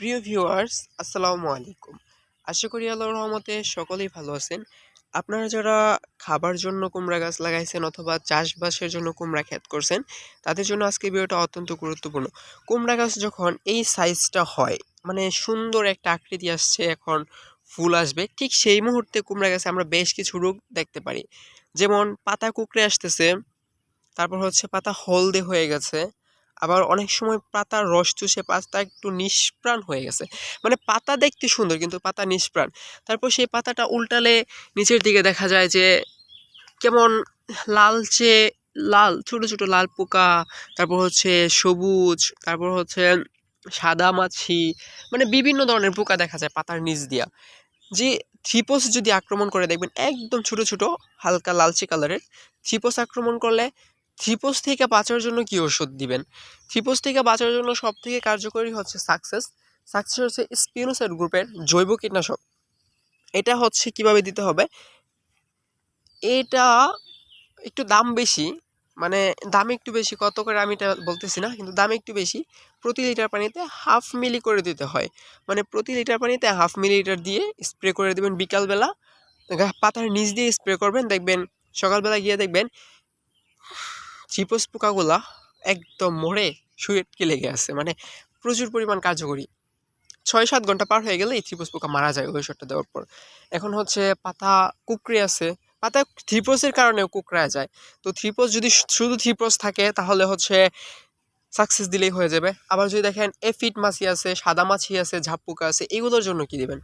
প্রিয় ভিউয়ার্স, আসসালামু আলাইকুম। আশা করি আল্লাহর রহমতে সকলেই ভালো আছেন। আপনারা যারা খাবার জন্য কুমড়া গাছ লাগাইছেন অথবা চাষবাসের জন্য কুমড়া ক্ষেত করছেন, তাদের জন্য আজকে ভিডিওটা অত্যন্ত গুরুত্বপূর্ণ। কুমড়া গাছ যখন এই সাইজটা হয় মানে সুন্দর একটা আকৃতি আসছে, এখন ফুল আসবে, ঠিক সেই মুহূর্তে কুমড়া গাছে আমরা বেশ কিছু রোগ দেখতে পারি। যেমন পাতা কুকড়ে আসতেছে, তারপর হচ্ছে পাতা হলদে হয়ে গেছে আবার অনেক সময় পাতার রস চুষে পাতা একটু নিষ্প্রাণ হয়ে গেছে। মানে পাতা দেখতে সুন্দর কিন্তু পাতা নিষ্প্রাণ। তারপর সেই পাতাটা উল্টালে নিচের দিকে দেখা যায় যে কেমন লালচে লাল, ছোট ছোট লাল পোকা, তারপর হচ্ছে সবুজ, তারপর হচ্ছে সাদা মাছি মানে বিভিন্ন ধরনের পোকা দেখা যায় পাতার নিচ দিয়া। যে থ্রিপোস যদি আক্রমণ করে দেখবেন, একদম ছোট ছোট, হালকা লালচে কালারের থ্রিপোস আক্রমণ করলে থ্রিপোস থেকে বাঁচার জন্য কি ওষুধ দিবেন? থ্রিপোস থেকে বাঁচার জন্য সব থেকে কার্যকরী হচ্ছে সাকসেস সাকসেস হচ্ছে স্পিনোসাইড গ্রুপের জৈব কীটনাশক। এটা হচ্ছে কীভাবে দিতে হবে? এটা একটু দাম বেশি মানে দাম একটু বেশি, কত করে আমি এটা বলতেছি না, কিন্তু দাম একটু বেশি। প্রতি লিটার পানিতে হাফ মিলি করে দিতে হয়। মানে প্রতি লিটার পানিতে হাফ মিলি লিটার দিয়ে স্প্রে করে দেবেন বিকালবেলা। পাতার নিচ দিয়ে স্প্রে করবেন, দেখবেন সকালবেলা গিয়ে দেখবেন চিপস পোকাগুলা একদম মরে শুয়ে লেগে আছে মানে প্রচুর পরিমাণ কার্যকরী। ছয় সাত ঘণ্টা পার হয়ে গেলে এই থ্রিপোস পোকা মারা যায় ওষুধটা দেওয়ার পর। এখন হচ্ছে পাতা কুকড়ে আছে, পাতা থ্রিপোসের কারণেও কুকড়া যায়। তো থ্রিপোস যদি শুধু থ্রিপোস থাকে, তাহলে হচ্ছে সাকসেস দিলেই হয়ে যাবে। আবার যদি দেখেন এফিট মাছি আছে, সাদা মাছি আছে ঝাপ পোকা আছে, এগুলোর জন্য কি দেবেন?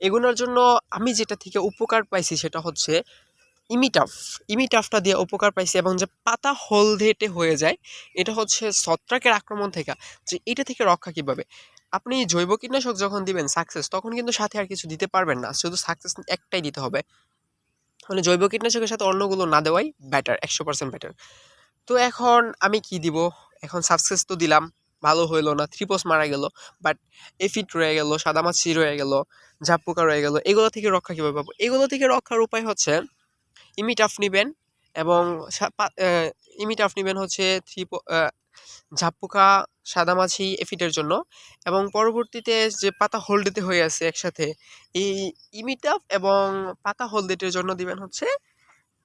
এগুলোর জন্য আমি যেটা থেকে উপকার পাইছি সেটা হচ্ছে ইমিটাফ ইমিটাফটা দিয়ে উপকার পাইছি এবং যে পাতা হলদেটে হয়ে যায়, এটা হচ্ছে ছত্রাকের আক্রমণ থেকে, যে এটা থেকে রক্ষা কীভাবে? আপনি জৈব কীটনাশক যখন দিবেন সাকসেস তখন কিন্তু সাথে আর কিছু দিতে পারবেন না, শুধু সাকসেস একটাই দিতে হবে। মানে জৈব কীটনাশকের সাথে অন্যগুলো না দেওয়াই বেটার একশো পার্সেন্ট বেটার তো এখন আমি কি দিব? এখন সাকসেস তো দিলাম, ভালো হইল না থ্রিপোস মারা গেল বাট এফিট রয়ে গেল, সাদামাছি রয়ে গেল ঝাপ পোকা রয়ে গেল, এগুলো থেকে রক্ষা কীভাবে পাবো? এগুলো থেকে রক্ষার উপায় হচ্ছে ইমিটাফ নেবেন এবং ইমিটাফ নেবেন হচ্ছে থ্রি ঝাপ পোকা সাদামাছি এফিটের জন্য এবং পরবর্তীতে যে পাতা হলদেতে হয়ে আছে একসাথে, এই ইমিটাফ এবং পাতা হলদেটের জন্য দিবেন হচ্ছে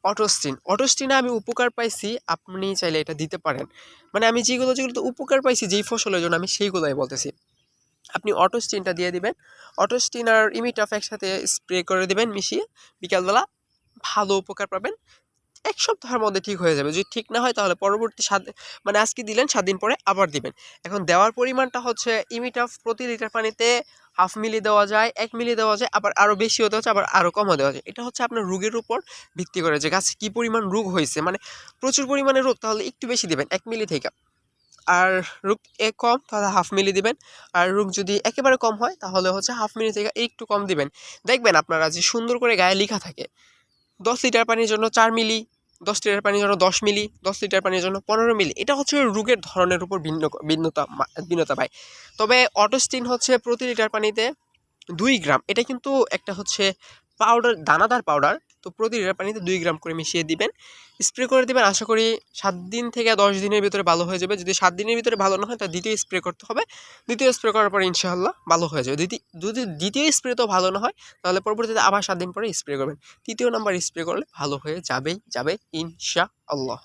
অটোস্টিন অটোস্টিনে আমি উপকার পাইছি, আপনি চাইলে এটা দিতে পারেন। মানে আমি যেগুলো যেগুলোতে উপকার পাইছি, যেই ফসলের জন্য আমি সেইগুলোই বলতেছি। আপনি অটোস্টিনটা দিয়ে দিবেন। অটোস্টিন আর ইমিটাফ একসাথে স্প্রে করে দিবেন মিশিয়ে। বিকালবেলা ভালো উপকার পাবেন, এক সপ্তাহের মধ্যে ঠিক হয়ে যাবে। যদি ঠিক না হয় তাহলে পরবর্তী সাত মানে আজকে দিলেন, সাত দিন পরে আবার দিবেন। এখন দেওয়ার পরিমাণটা হচ্ছে ইমিটাফ প্রতি লিটার পানিতে হাফ মিলি দেওয়া যায়, এক মিলি দেওয়া যায়, আবার আরও বেশি হতে হচ্ছে, আবার আরও কমও দেওয়া যায়। এটা হচ্ছে আপনার রোগের উপর ভিত্তি করে যে গাছে কী পরিমাণ রোগ হয়েছে। মানে প্রচুর পরিমাণে রোগ, তাহলে একটু বেশি দেবেন, এক মিলি থেকে। আর রোগ এ কম, তাহলে হাফ মিলি দিবেন। আর রোগ যদি একেবারে কম হয়, তাহলে হচ্ছে হাফ মিলি থেকে একটু কম দিবেন। দেখবেন আপনারা যে সুন্দর করে গায়ে লেখা থাকে দশ লিটার পানির জন্য চার মিলি, দশ লিটার পানির জন্য দশ মিলি, দশ লিটার পানির জন্য পনেরো মিলি। এটা হচ্ছে রোগের ধরনের উপর ভিন্ন ভিন্নতা ভিন্নতা পায়। তবে অটোস্টিন হচ্ছে প্রতি লিটার পানিতে দুই গ্রাম। এটা কিন্তু একটা হচ্ছে পাউডার দানাদার পাউডার তো প্রতি লিটার পানিতে দুই গ্রাম করে মিশিয়ে দিবেন। স্প্রে করে দেবেন, আশা করি সাত দিন থেকে দশ দিনের ভিতরে ভালো হয়ে যাবে। যদি সাত দিনের ভিতরে ভালো না হয়, তাহলে দ্বিতীয় স্প্রে করতে হবে। দ্বিতীয় স্প্রে করার পরে ইনশাআল্লাহ ভালো হয়ে যাবে। দ্বিতীয়, যদি দ্বিতীয় স্প্রে তো ভালো না হয়, তাহলে পরবর্তীতে আবার সাত দিন পরে স্প্রে করবেন। তৃতীয় নাম্বার স্প্রে করলে ভালো হয়ে যাবেই, যাবে ইনশা আল্লাহ